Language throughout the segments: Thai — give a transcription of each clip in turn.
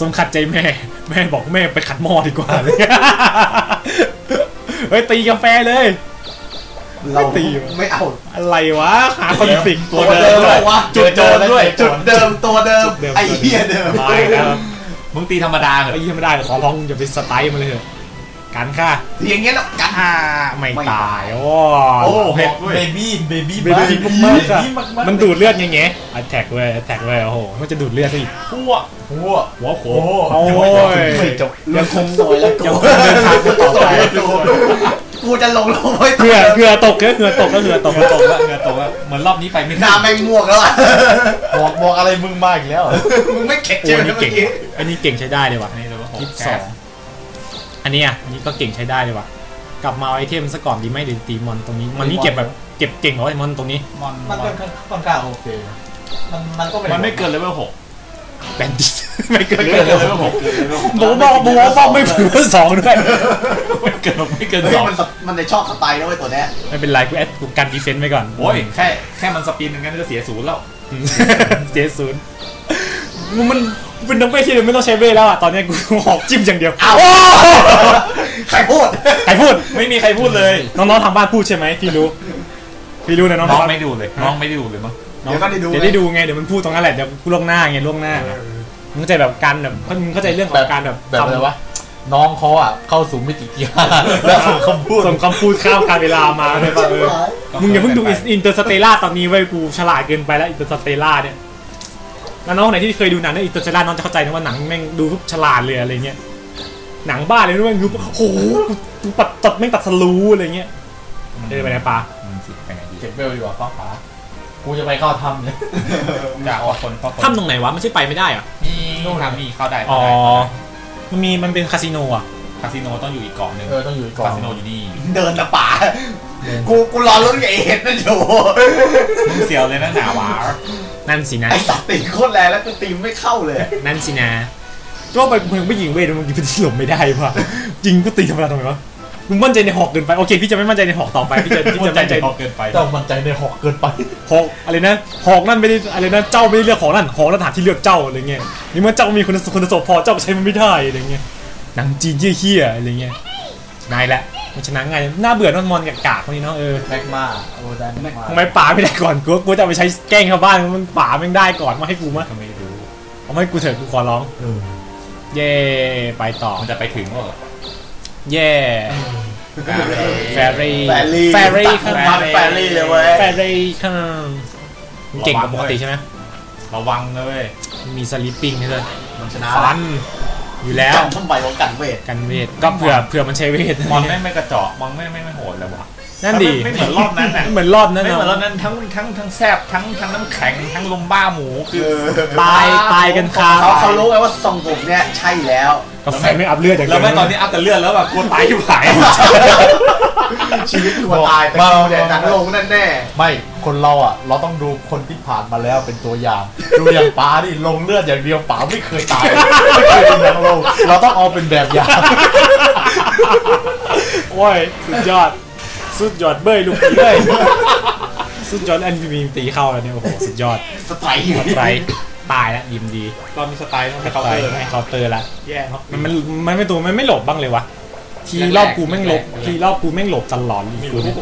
สมขัดใจแม่ แม่บอกแม่ไปขัดหม้อดีกว่าเลยเฮ้ยตีกาแฟเลย เราตีไม่เอาอะไรวะหาคอนฟ lict ตัวเดิมเหรอวะจุดเดิมด้วยจุดเดิมตัวเดิมจุดเดิมไอ้เหี้ยเดิมตายแล้วมึงตีธรรมดาเหรอไอ้ยี่ไม่ได้ขอร้องอย่าไปสไตล์มันเลยเถอะ กันค่ะเสียงเงี้ยแล้วกัน อ่าไม่ไม่ตาตาย ย โอ้โอ้เผ็ดเบบี้เบบี้เบบี้มากๆอะมันดูดเลือดยังไงอัแท็กเว้ยอัแท็กเว้ยโอ้โหมันจะดูดเลือดซะอีกพัวหัวหัวโขโอ้โอ้โหยไม่จบยังคงสวยแล้วกูยังคงเดินทางกันต่อไปกูจะลงลงไว้เหงื่อเหงื่อตกเยอะเหงื่อตกแล้วเหงื่อตกเหงื่อตกแล้วเหงื่อตกแล้วเหมือนรอบนี้ไปไม่หได้น้าแม่งม่วงแล้วอะบอกบอกอะไรมึงมาอีกแล้ว มึงไม่เข็ดโอ้เจออันเมื่นี้อเก่งกี้อันนี้เก่งใช้ได้เลยว่ะอันนี้เราก็หกยี่สิบแคสอสง อันนี้อะอันนี้ก็เก่งใช้ได้เลยว่ะ กลับมาเอาไอเทมซะก่อนดีไหมหรือตีมอนตรงนี้ มันนี่เก็บแบบเก็บเก่งเหรอไอมอนตรงนี้ มอนมันก็ค่อนข้างโอเค มันมันก็มันไม่เกินเลเวลหกแบนดิไม่เกินไม่เลเกินยเลเวลหกหมูบอกหมูบอกไม่ถึงสองด้วยไม่เกินไม่เกินเฮ้สยองมันมันจะชอบสไตล์นะเว้ยตัวเนี้ยไม่เป็นไรกูแอดกูกันดีเฟนต์ไว้ก่อนโอ้ยแค่แค่มันสปินงั้นก็เสียศูนย์แล้วอืมเสียศูนย์มันมัน เป็นนักเวทที่ไม่ต้องใช้เวทแล้วอะตอนนี้กูหอกจิ้มอย่างเดียวอ้าวโใครพูดใครพูดไม่มีใครพูดเลยน้องๆทางบ้านพูดใช่ไหมพี่รู้พี่รู้นะน้องน้องทางบ้านไม่ดูเลยน้องไม่ดูเลยมั้งเดี๋ยวก็ได้ดูเดี๋ยวได้ดูไงเดี๋ยวมันพูดตรงนั้นแหละเดี๋ยวกูล่วงหน้าไงล่วงหน้ามึงเข้าใจแบบการแบบมึงเข้าใจเรื่องของการแบบแบบอะไรวะน้องเขาอะเข้าสู่มิติที่ห้าแล้วส่งคำพูดส่งคำพูดข้ามการเวลามาเลยป่ะเออมึงอย่าเพิ่งดูอินเตอร์สเตล่าตอนนี้เว้ยกูฉลาดเกินไปแล้วอินเตอร์สเตล่าเนี่ย แล้วน้องไหนที่เคยดูหนังเรื่องอินเตอร์สเตล่าน้องจะเข้าใจนะว่าหนังแม่งดูปุ๊บฉลาดเลยอะไรเงี้ยหนังบ้าเลยนะแม่งดูปุ๊บโอ้โหกูตัดตัดแม่งตัดสลูอะไรเงี้ยเออไปไหนปะอืมสิไปไหนดีเก็บเวลดีกว่าฟ้าฝากูจะไปเข้าถ้ำเนี่ยจากเอาคนเข้าคนถ้ำตรงไหนวะไม่ใช่ไปไม่ได้เหรอมีนู่นครับมีเข้าได้อ๋เข้าอได้มันมีมันเป็นคาสิโนอะคาสิโนต้องอยู่อีกเกาะหนึ่งเออต้องอยู่อีกก่อนคาสิโนอยู่นี่เดินตะป่า กูกูรอลุ้นกับเอ็ดนั่นอยู่มึงเสียวเลยนะหนาวานั่นสินะไอ้สัตว์ตีโคตรแรงแล้วกูตีไม่เข้าเลย นั่นสินะก็ไปมึงไม่ยิงเวทมึงยิงไปที่หลบไม่ได้ป่ะยิงก็ตีธรรมดาทำไมวะมึงมั่นใจในหอกเกินไปโอเคพี่จะไม่มั่นใจในหอกต่อไปพี่จะพี่มั่จะนใจมั่นใจใจพอเกินไปเจ้ามันใจในหอกเกินไปหอกอะไรนะหอกนั่นไม่ได้อะไรนะเจ้าไม่ได้เลือกหอกนั่นหอกนั่นหาที่เลือกเจ้าอะไรเงี้ยนี่เมื่อเจ้ามีคุณคุณสมบัติพอเจ้าก็ใช้มันไม่ได้อะไรเงี้ยหนังจีนเหี้ยๆอะไรเงี้ย นายแหละมันชนะง่ายน่าเบื่อนอนมอนกับกากพวกนี้เนาะเออแม็กมาโอ้ได้แม็กมาทำไมป่าไม่ได้ก่อนกูกูจะเอาไปใช้แกล้งชาวบ้านมันป่าแม่งได้ก่อนมาให้กูมั้ยก็ไม่รู้เอามาให้กูเถอะกูขอร้องเออเย่ไปต่อมันจะไปถึงว่าเย่แฟรี่แฟรี่แฟรี่ตัดมันแฟรี่เลยเว้ยแฟรี่ค่ะมึงเก่งกว่าปกติใช่ไหมระวังนะเว้ยมีสลิปปิ้งด้วยมันชนะฟัน อยู่แล้วจำทำไมของกันเวทกันเวทก็เผื่อเผื่อมันใช้เวทมอนไม่ไม่กระจอกมอนไม่ไม่ไม่โหดเลยวะนั่นดีไม่เหมือนรอบนั้นน่ะเหมือนรอบนั้นไม่เนาะเหมือนรอบนั้นทั้งทั้งทั้งแซบทั้งทั้งน้ำแข็งทั้งลมบ้าหมูคือตายตายกันคาเขาเขารู้ไงว่าทรงผมเนี่ยใช่แล้วกาแฟไม่อัพเลือดอย่างแล้วเดียวแม่ตอนนี้อัพแต่เลือดแล้วแบบกลัวตายอยู่หายชีวิตกลัวตายแต่กูเนี่ยหนังลงแน่แน่ไม่ คนเราอะ เราต้องดูคนที่ผ่านมาแล้วเป็นตัวอย่าง ดูอย่างป๋าดิลงเลือดอย่างเดียวป๋าไม่เคยตายไม่เคยเป็นนักลงเราต้องเอาเป็นแบบอย่างโอ้ยสุดยอด สุดยอดเบ้ยลูกพี่เบ้ยสุดยอดอันนี้มีตีเข้าแล้วเนี่ยโอ้โหสุดยอดๆสไตล์อยู่ไปตายแล้วยิมดีตอนมีสไตล์ต้องไม่ไปเคาเคาน์น์เตเตออร์ร์ไม่เคาน์เตอร์ละแย่เนาะมันมันมันไม่ตัวมันไม่หลบบ้างเลยวะทีรอบกูแม่งหลบทีรอบกูแม่งหลบตลอดอีกกูเนี่ย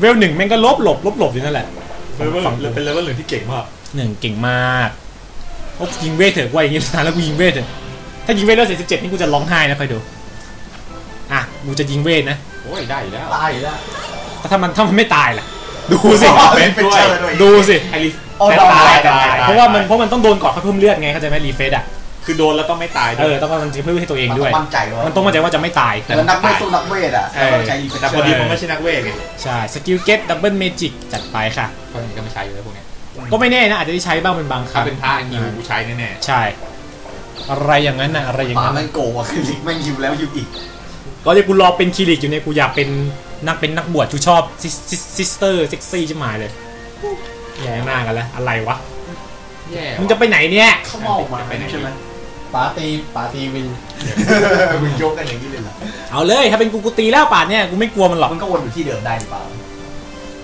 เวลหนึ่งแม่งก็ลบหลบลบหลบอยู่นั่นแหละ เลเวลเป็นเลเวลหนึ่งที่เก่งมากหนึ่งเก่งมากโอ้ยิงเวทเถอะว่าอย่างงี้นานแล้วกูยิงเวทเถอะถ้ายิงเวทแล้วเสร็จสิบเจ็ดนี่กูจะร้องไห้นะคอยดูอะกูจะยิงเวทนะโอ้ยได้อยู่แล้วตายอยู่แล้วแต่ถ้ามันถ้ามันไม่ตายล่ะ ดูสิเป็นเป็นเชอร์ด้วยดูสิไอริสโอ้แต่ตาตายยตาตายยเพราะว่ามันเพราะมันต้องโดนก่อนเขาเพิ่มเลือดไงเข้าใจไหมรีเฟซอะ คือโดนแล้วต้องไม่ตายด้เอวยอต้องมันจะเพิ่มให้ตัวเองมันด้วยมั่นใจว่ามันต้องมั่นใจว่าจะไม่ตายเหมือนนักเวทสู้นักเวทอะเออต้องใช้รีเฟชแต่เชพออร์ดีมันไม่ใช่นักเวทไงใช่สกิลเก็ตดับเบิลเมจิกจัดไปค่ะเพราะงั้นก็ไม่ใช้อยู่แล้วพวกเนี้ยก็ไม่แน่นะ อาจจะได้ใช้บ้างเป็นบางคถ้ารั้งเป็นท่าฮิวกูใช้แน่ใช่ อะไรอย่างนั้นน่ะอะไรอย่างป่านั้นแม่น่ะงโกงว่ะคือลิกแม่งยิวแล้วยิวอีกก็เลยกูรอเป็นคีริกอยู่เนี่ยกูอยากเป็นนักเป็นนักบวชกูชอบซิสเตอร์เซ็กซี่ชิบหายเลยแย่มากกันแล้วอะไรวะๆแย่มึงจะไปไหนเนี่ย เขามองมาใช่ไหม ป๋าตีป๋าตีวินมึงโยกกันอย่างนี้เลยเหรอเอาเลยถ้าเป็นกูกูตีแล้วป่านเนี่ยกูไม่กลัวมันหรอกมันก็วนอยู่ที่เดิมได้หรือเปล่า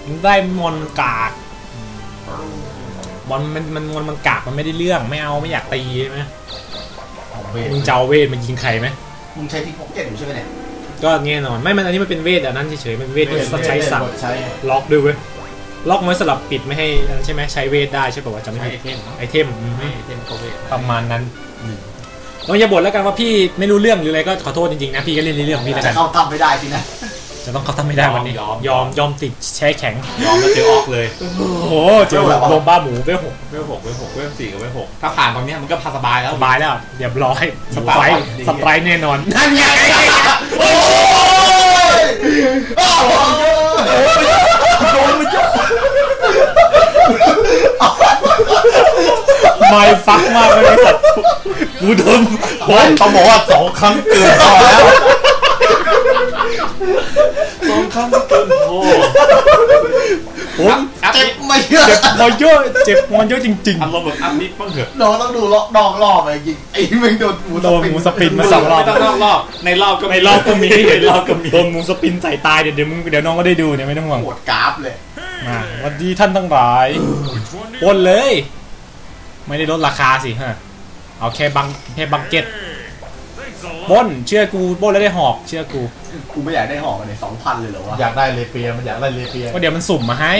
มึงได้มอนมันกากมอนมันมันมอนมันกากมันไม่ได้เรื่องไม่เอาไม่อยากตีใช่ไหมเบวทมึงจะเอาเวทมายิงใครไหมมึงใช้พิกพ็อกเก็ตอยู่ใช่ไหมเนี่ยก็แน่นอนไม่มันอันนี้มันเป็นเวทอันนั้นเฉยๆมันเวทที่ใช้สั่งใช้ล็อกด้วยเว้ยล็อกไว้สลับปิดไม่ให้นั่นใช่ไหมใช้เวทได้ใช่ป่าวว่าจำไม่ใช้ผิดไอเทมเนอะไอเทมอืมไม่ไอเทมก็เวทประมาณนั้น น้องอย่าบ่นแล้วกันว่าพี่ไม่รู้เรื่องหรืออะไรก็ขอโทษจริงๆนะพี่ก็เล่นเรื่องของพี่แล้วจะกันเข้าทำไม่ได้สินะจะต้องเขาทำไม่ได้วันนี้ยอมยอมติดแช่แข็งยอมแล้วเจอออกเลยโอ้โหเจอลมบ้าหมูเวลหกเวลหกเวลหกเวลสี่กับเวลหกถ้าผ่านตรงเนี้ยมันก็พาสบายแล้ว สบายแล้วเรียบร้อยสสไตบายร์สไตร์แน่นอนนั่นไงโอ้ยอ้าวโดนมันยกไม่ฟักมากเลยไอ้สัตว์ กูโดนโอ้ยต้องบอกว่าสองครั้งเกินพอแล้วสองครั้งเกินโอ้ผมอัพเจ็นิบดไม่เยอะเจ็บมอเยอะเจ็บมอเยอะจริงอารมณ์แบบอัพนิดบ้างเถอะน้องต้องดูล็อกดองรอบไปจริงไอ้มึงโดนหมูๆโดนหมูสปินมาสองรอบไม่ต้องนอกรอบในรอบก็ในรอบก็มีในรอบก็มีโดนหมูสปินใส่ตายเดี๋ยวเดี๋ยวมึงเดี๋ยวน้องก็ได้ดูเนี่ยไม่ต้องห่วงปวดกราฟเลยมาสวัสดีท่านทั้งหลายปล้นเลย ไม่ได้ลดราคาสิฮะ เอาแค่บังแค่บังเก็ตปล้นเชื่อกูปล้นแล้วได้หอกเชื่อกูกูไม่อยากได้หอกเลยสองพันเลยเหรอวะอยากได้เลเปียมันอยากได้เลเปียก็เดี๋ยวมันสุ่มมาให้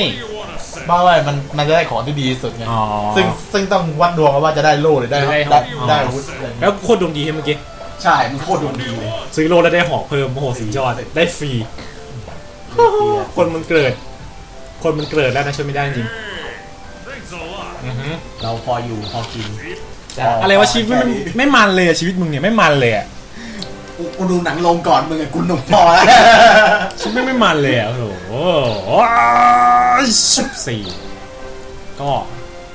บ้าไว้มันมันจะได้ของที่ดีที่สุดไงอ๋อซึ่งซึ่งต้องวัดดวงกันว่าจะได้โล่หรือได้ได้ได้อ๋อได้อาวุธอะไรอย่างแล้เงี้ยวโคตรดวงดีใช่เมื่อกี้ใช่มึงโคตรดวงดีเลยซื้อโลแล้วได้หอกเพิ่มโอ้โหสุดยอดได้ฟรีคนมันเกิด คนมันเกิดแล้วนะช่วยไม่ได้จริงอือฮึเราพออยู่พอกิน อะไรวะชีวิตไม่ไม่มันเลยอะชีวิตมึงเนี่ยไม่มันเลยอะกูกูดูหนังลงก่อนมึงอะกูหนุ่มพอแล้วชีวิตไม่ไม่มันเลยอะโอ้โหสิบสี่ก็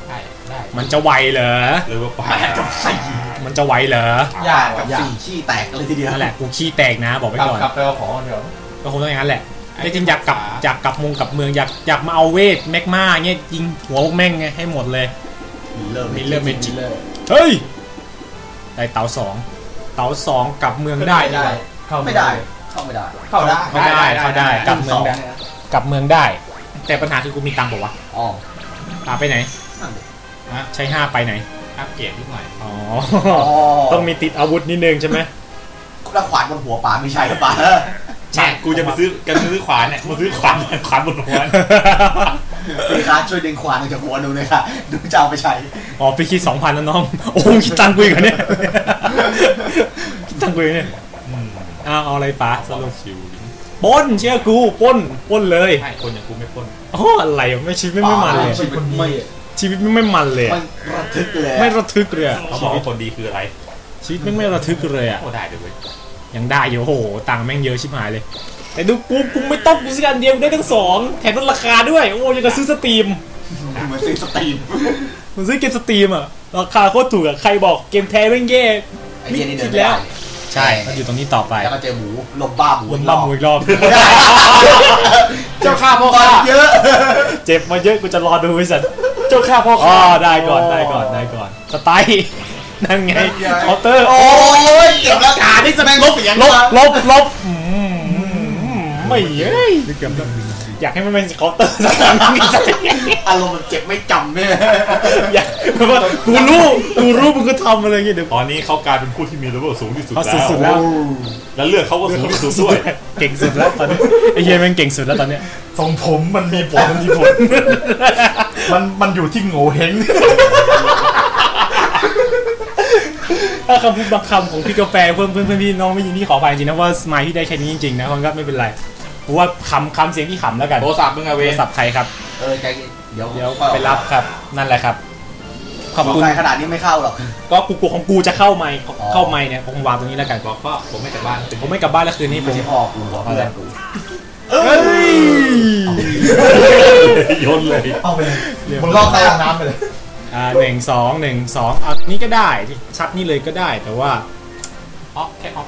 ได้ได้มันจะไวเหรอหรือว่าไปแปดกับสี่มันจะไวเหรอยากกับยากสี่ขี้แตกเลยทีเดียวนั่นแหละกูขี้แตกนะ บอกไว้กลับก่อนกลับไปเอาของกันเดี๋ยวก็คงต้องอย่างนั้นแหละแต่จริงอยากกลับอยากกลับมงกลับเมืองอยากอยากมาเอาเวทแมกมาเงี้ยยิงหัวพวกแม่งไงให้หมดเลย มิลเลอร์มิลเลอร์เมจิกเฮ้ยได้เต๋าสองเต๋าสองกลับเมืองได้นี่หว่าเข้าไม่ได้ เข้าไม่ได้ เข้าได้เข้าได้เข้าได้กลับเมืสอองงได้เนี่ยกลับเมืองได้ แต่ปัญหาคือกูมีตังค์บอกว่าวอ๋อะพาไปไหนนั่นดิใช้ห้าไปไหนอัพเกรดนิดหน่อยอ๋ออ๋อต้องมีติดอาวุธนิดนึงใช่ไหมแล้วขวานบนหัวป๋าไม่ใช่หรือเปล่าใช่กูจะไปซื้อกันซื้อขวานเนี่ยมาซื้อขวานขวานบนหัว พี่คะช่วยดึงขวานออกจากหัวหนูเลยค่ะหนูจะเอาไปใช้ อ๋อพี่คิดสองพันนะน้อง โอ้คิดตังค์กูอีกเหรอเนี่ยคิดตังค์กูอีกเนี่ยอ้าวเอาอะไรป๋าสรุปชิวปล้นเชื่อกูปล้นปล้นเลยใช่คนอย่างกูไม่ปล้นอ๋ออะไรวะไม่ชีวิตไม่ไม่มันเลยชีวิตไม่ชีวิตไม่ไม่มันเลยไม่อะระทึกเลยไม่ระทึกเลยอะเขาบอกว่าคนดีคืออะไรชีวิตแม่งไม่ระทึกเลยอะโอ้ได้เดี๋ยวเว้ยยังได้อยู่โอ้โหตังค์แม่งเยอะชิบหายเลย แต่ดูกูกูไม่ต้องกูซื้ออันเดียวได้ทั้งสองแถมลดราคาด้วย โอ้ยังจะซื้อสตรีมเหมือนซื้อสตรีมมึงซื้อเกมสตรีมอะราคาโคตรถูกอะใครบอกเกมแท้แม่งแย่ไอ้เหี้ยนี่เดิคินดไม่แล้ได้วใช่มันอยู่ตรงนี้ต่อไปแล้วก็เจอหมูลมบ้าหมูวนบ้าหมูอีกรอบเจ้าข้าพ่อก่อข้านเยอะ เจ็บมาเยอะกูจะรอดูไอ้สัตว์เจ้าข้าพ่ออ๋อข้าได้ก่อนได้ก่อนได้ก่อนสไตล์นั่นไงเคาน์เตอร์โอ้ยเก็บแล้วขานี่แสดงลบเสียงลบมาลบลบอืม ไม่เอ้ยเกือบอยากให้มันเป็นเคาน์เตอร์สักครั้งนี้สักทีอารมณ์มันเจ็บไม่จำเนี่ยอยากเพราะว่ากูรู้กูรู้มึงก็ทำอะไรอย่างเงี้ยเดี๋ยวตอนนี้เขากลายเป็นผู้ที่มีเลเวลสูงที่สุดเขาแล้วสุดๆแล้วแล้วเลือดเขาก็สูงที่สุดด้วยเก่งสุดแล้วตอนนี้ไอ้เฮียแม่งเก่งสุดแล้วตอนเนี้ยทรงผมมันมีผลมันมีผลมันมันอยู่ที่โง่เฮงถ้าคำพูดบางคำของพี่กาแฟเพื่อนเพื่อนเพื่อนพี่น้องไม่ยินที่ขอไปจริงๆนะว่าสมายที่ได้แค่นี้จริงๆนะมันก็ไม่เป็นไร เพราะว่าคำคำเสียงที่ขำแล้วกันโทรศัพท์มึงอะโทเวรศัพท์ใครครับ เออใจเย็นเดี๋ยวเดี๋ยวไปรับครับนั่นแหละครับ ขอบคุณใครขนาดนี้ไม่เข้าหรอก ก็กูกลัวของกูจะเข้าไมค์อ๋อ เข้าไมค์เนี่ยผมวางตรงนี้แล้วกันบอกพ่อผมไม่กลับบ้านเป็นผมไม่กลับบ้านแล้วคืนนี้ผไม่มใช่พ่อกูหรอกเพื่อนกูเฮ้ยโยนเลย เอาไปเลยมึงลอกใต้ห้องน้ำไปเลย อ่าหนึ่งสองหนึ่งสองอะนี่ก็ได้ชัดนี่เลยก็ได้แต่ว่าอ๋อแค่อ๋อ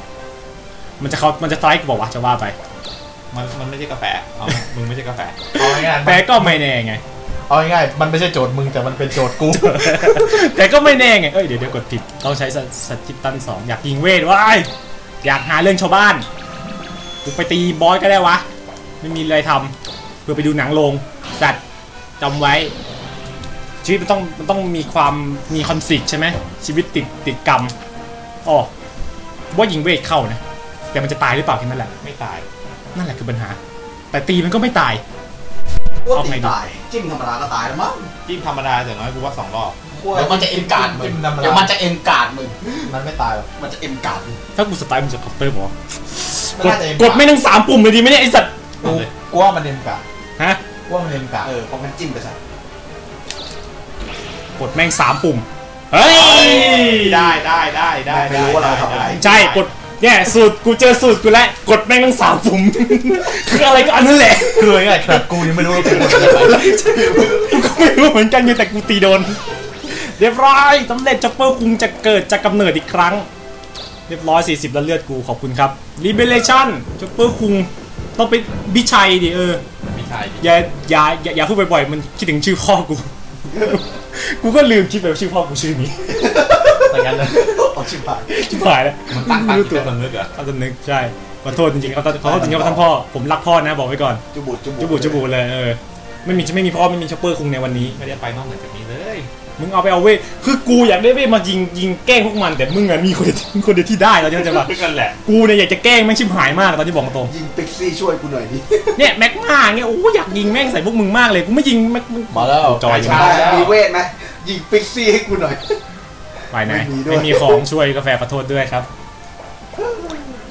มันจะเขามันจะสไตร์กูบอกว่าจะว่าไป มันมันไม่ใช่กาแฟเอามึงไม่ใช่กาแฟเอาง่ายๆแต่ก็ไม่แน่ไง เอาง่ายๆมันไม่ใช่โจทย์มึงแต่มันเป็นโจทย์กู แต่ก็ไม่แน่ไง เอ้ยเดี๋ยวเดี๋ยวกดผิด ต้องใช้สสกิปตันสองอยากยิงเวทว้ายอยากหาเรื่องชาวบ้านกูไปตีบอสก็ได้วะ ไม่มีอะไรทำเพื่อไปดูหนังโรงสัตว์จำไว้ ชีวิตมันต้องมันต้องมีความมีคอนฟ lict ใช่ไหมชีวิตติดติดกรรมอ๋อว่ายิงเวทเข้านะ แต่มันจะตายหรือเปล่าแค่นั้นแหละ ไม่ตาย นั่นแหละคือปัญหา แต่ตีมันก็ไม่ตายว่าเอาตีไงดี ตาย จิ้มธรรมดาก็ตายแล้วมั้งจิ้มธรรมดาอย่างน้อยกูว่าสองรอบเดี๋ยวมันจะเอ็นการ์ดมึงจิ้มธรรมดาเดี๋ยวมันจะเอ็นการ์ดมึงมันไม่ตายหรอกมันจะเอ็นการ์ดมึงถ้ากูสไตล์มึงจะคอปเตอร์บอกมันกดน่าจะเอ็นกดไม่ทั้งสามปุ่มเลยดีไหมเนี่ยไอสัตว์กูกูว่ามันเอ็นกะฮะกูว่ามันเอ็นกะเออเพราะมันจิ้มไปซะกดแม่งสามปุ่มเฮ้ยได้ได้ได้ได้ไม่รู้ว่าเราทำอะไรใช่กด เนี่ยสูตรกูเจอสูตรกูแล้วกดแม่งทั้งสามปุ่ม คืออะไรก็อันนั้นแหละคือไงแต่กูยังไม่รู้ว่ากูกดอะไรไปกูก็ไม่รู้เหมือนกันไงแต่กูตีโดน เรียบร้อยสำเร็จจ็อปเปอร์คุงจะเกิดจะกำเนิดอีกครั้ง เรียบร้อย 40 แล้วเลือดกูขอบคุณครับ Liberation จ็อปเปอร์คุงต้องเป็นบิชัยดิเออไม่ใช่ดิอย่าอย่าอย่าอย่าพูดบ่อยๆมันคิดถึงชื่อพ่อกู กูก็ลืมคิดไปว่าชื่อพ่อกูชื่อนี้ แต่กันเลยเอาชิบหายชิบหายแล้วมันตั้งตั้งรู้ตัตัววสำนึกเหรอเขาจะนึกใช่ขอโทษจริงๆขอโทษขอโทษจริงๆครับท่านพ่อผมรักพ่อนะบอกไว้ก่อนจุบุจุบุจุบุจุบุเลยเออไม่มีไม่มีพ่อไม่มีช็อปเปอร์คุงในวันนี้ไม่ได้ไปนอกเหนือจากนี้เลยมึงเอาไปเอาเว้ยคือกูอยากได้เว้ยมายิงยิงแกล้งพวกมันแต่มึงอะมีคนเดียวที่คนเดียวที่ได้แล้วใช่ไหมคือกันแหละกูเนี่ยอยากจะแกล้งแม่งชิบหายมากตอนที่บอกตรงยิงปิกซี่ช่วยกูหน่อยดิเนี่ยแม็กมาเนี่ยโอ้อยากยิงแม่งใส่พวกมึงมากเลยกูไม่ยิงแม็กมึงมาแล้วจอยใช่ได้มีเวทไหมยิงปิกซี่ให้กูหน่อย ไปไหนไม่มีด้วย ไม่มีของช่วยกาแฟขอโทษด้วยครับ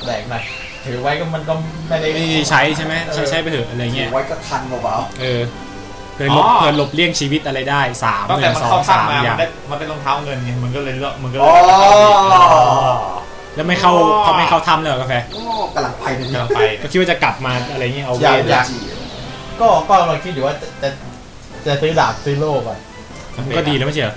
แดกหน่อยถือไว้ก็มันก็ไม่ได้ ไม่ได้ใช้ใช่ไหมใช้ใช้ไปเถอะอะไรเงี้ย ไว้ก็คันเบาเออเพื่อหลบเพื่อหลบเลี่ยงชีวิตอะไรได้สามตั้งหแต่นึ่งมันสอเข้างข้าสางมมาอมัย่างนได้มันเป็นรองเท้าเงินไงมันก็เลยเลือกมันก็ๆเลอ๋ยอแล้วไม่เข้าเขาไม่เข้าทำเลยเหรอกาแฟโอ้กำลังไปเลยกำลังไปก็คิดว่าจะกลับมาอะไรเงี้ยเอาอยากเวทอยากก็ก็เราคิดอยู่ว่าจะจะจะซื้อดาบซื้อโล่ก่อนมันก็ดีแล้วไม่ใช่เหรอแ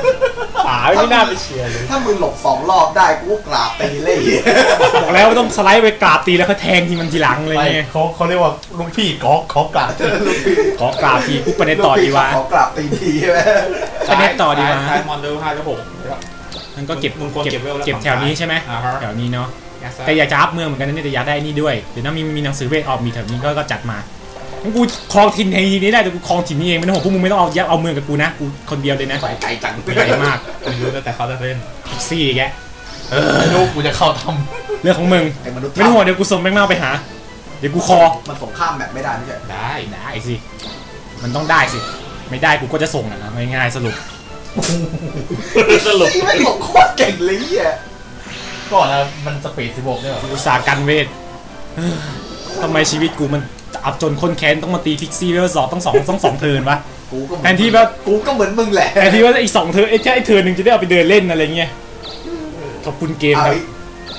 ป๋าไม่น่าไปเชียร์เลยถ้ามึงหลบสองรอบได้กูก็กราบตีเลย บอกแล้วว่าต้องสไลด์ไปกราบตีแล้วก็แทงทีมันทีหลังอะไรไม่เงี้ยเขาเขาเรียกว่าลุงพี่ขอขอกลับขอกราบทีปุ๊บไปในต่อดีวะขอกราบตีทีใช่ไหมไปในต่อดีวะซ้ายมอนเดอร์ห้าจะหกมันก็เก็บมึงควรเก็บเก็บไว้แล้วเก็บแถวนี้ใช่ไหมอ่าฮะแถวนี้เนาะแต่แต่อยากจะอัพเมืองเหมือนกันนะเนี่ยแต่อยากได้นี่ด้วยเดี๋ยวนะมีมีหนังสือเวทออกมีแถวนี้ก็ก็จัดมา งั้นกูครองถิ่นในทีนี้ได้แต่กูครองถิ่นนี้เองไม่ต้องห่วงพวกมึงไม่ต้องเอาแยกเอาเมืองกับกูนะกูคนเดียวเลยนะไปไกลจังใหญ่มากไม่รู้นะแต่เขาจะเล่นพิกซี่แกไม่รู้กูจะเข้าทเรื่องของมึงไอ้มนุษย์ไม่ต้องห่วงเดี๋ยวกูส่งแม่งเมาไปหา เดี๋ยวกูคอมันส่งข้ามแบบไม่ได้ไม่ใช่ได้ได้สิมันต้องได้สิ ไม่ได้กูก็จะส่งอะนะง่ายๆสรุปสรุปไอ้ไม่หลงโคตรเก่งเลยอะำก่อนนะมันสปีดสิบหกเนี่ยเหรออุตสาหกันเวทเอ้อทำไมชีวิตกูมัน อับจนคนแค้นต้องมาตีพิกซี่เวลสองต้องสองต้องสองเทิร์นวะกูก็เหมืแทนที่แบบกูก็เหมือนมึงแหละแทนที่ว่าอีกสองเทิร์นไอ้แค่ไอ้เทิร์นหนึ่งจะได้เอาไปเดินเล่นอะไรเงี้ยขอบคุณเกมเอาครับไอ้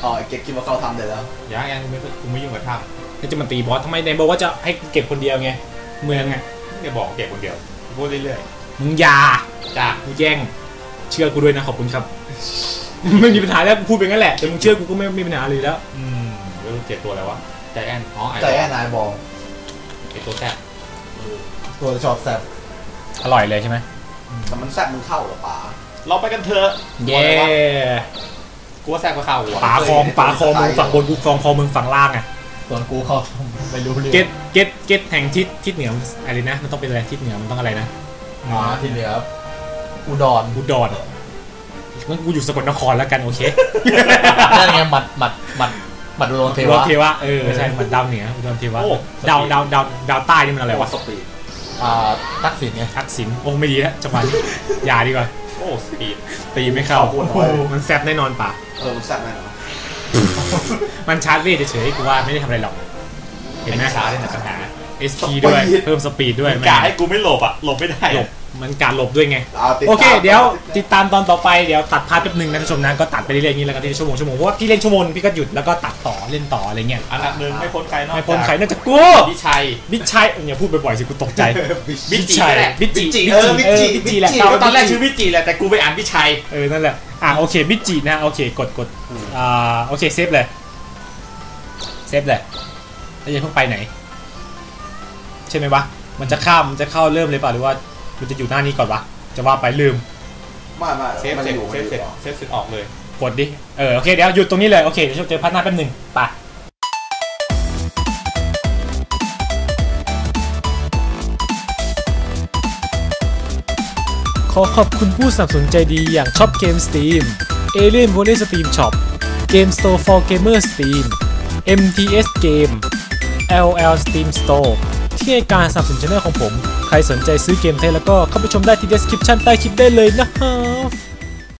อ๋อไอ้เก็บคิดว่าเขาทำได้แล้วยังยังกูไม่กูไม่ยุ่งกับถ้ำแล้วจะมาตีบอสทำไมในบอกว่าจะให้เก็บคนเดียวไงเมืองอะเดี๋ยวบอกเก็บคนเดียวพูดเรื่อยมึงอย่าๆจ้ามึงแย่งเชื่อกูด้วยนะขอบคุณครับ ไม่มีปัญหาแล้วกูพูดไปงั้นแหละแต่มึงเชื่อกูก็ไม่มีปัญหาเลยแล้ว อืมไม่รู้เจ็บตัวอะไรวะใจแอนอ๋อไอ้ใจแอนไอบอล ไอ้ตัวแซ่บตัวชอบแซบอร่อยเลยใช่ไหมแต่มันแซ่บมึงเข้าเหรอป๋าเราไปกันเถอะเย้กูว่าแซ่บกว่าข้าวหัวป๋าคองป๋าคองมึงฝั่งบนกูคองคอมึงฝั่งล่างอะส่วนกูเข้าทำไม่รู้เรื่องเก็ตเก็ตเก็ตแห่งทิศทิศเหนือมันอะไรนะ มันต้องเป็นอะไรทิศเหนือมันต้องอะไรนะอ่าที่เหลืออุดรอุดรงั้นกูอยู่สกลนครแล้วกันโอเคนั่นไงหมัดหมัดหมัด หมัดอุดรเทอุดรวะ เทวะเออใช่มันดาวเหนืออุดรเทวะโอ้ ดาวดาวดาวดาวใต้นี่มันอะไรวะสปีดอ่าทักษิณไงทักษิณโอ้ไม่ดีแล้วจังหวะนี้ อย่าดีกว่า โอ้สปีดตีไม่เข้าโคตรน้อยเลยมันแซบแน่นอนป่ะ เออมันแซ่บแน่นอนมันชาร์จเวทเฉยๆกูว่าไม่ได้ทำอะไรหรอก เห็นไหมช้าเลยนะ ปัญหา SP ด้วย เพิ่มสปีดด้วยกาให้กูไม่หลบอะ หลบไม่ได้หลอะบ มันการหลบด้วยไงาติตามโอเค เดี๋ยวติดตามตอนต่อไปเดี๋ยวตัดพาร์ทแป๊บหนึงนะท่านผู้ชมนะก็ตัดไปเรื่อยๆอย่างนี้แล้วกันทีละชั่วโมงชั่วโมงเพราะว่าพี่เล่นชั่วโมงพี่ก็หยุดแล้วก็ตัดต่อเล่นต่ออะไรเงี้ยอันดับหนึ่งไม่พ้นใครนอกไม่พ้นจากใครน่าจะกูพี่ชัยบิ๊กชัยอย่าพูดบ่อยๆสิกูตกใจบิ๊กจีชัยแหละบิ๊กจีบิ๊กจีบิ๊กเออจีบิ๊กจีบิ๊กจีแหละบิ๊กจีก็ตอนแรกชื่อพี่จีแหละแต่กูไปอ่านพี่ชัยเออนั่นแหละอะโอเคบิ๊กจีนะโอเคกดกดอ่าโอเคเซฟเลยเซฟเลยแล้วยังเพิ่งไปไหน ใช่ไหมวะมันจะข้ามมันจะเข้าเริ่มเลยเปล่าหรือว่า มันจะอยู่หน้านี้ก่อนวะ จะว่าไปลืม ไม่ไม่เซฟมันเสร็จอยู่เซฟเสร็จเซฟเสร็จออกเลย กดดิ เออ โอเค เดี๋ยวหยุดตรงนี้เลย โอเค เดี๋ยวเจอพัฒนาแป๊บหนึ่งไปขอขอบคุณผู้สนับสนุนใจดีอย่างช็อปเกม Steam Alien Volley Steam Shop Game Store for Gamer Steam MTS Game LL Steam Store ที่ให้การสนับสนุนช่องของผม ใครสนใจซื้อเกมไทยแล้วก็เข้าไปชมได้ที่ description ใต้คลิปได้เลยนะครับ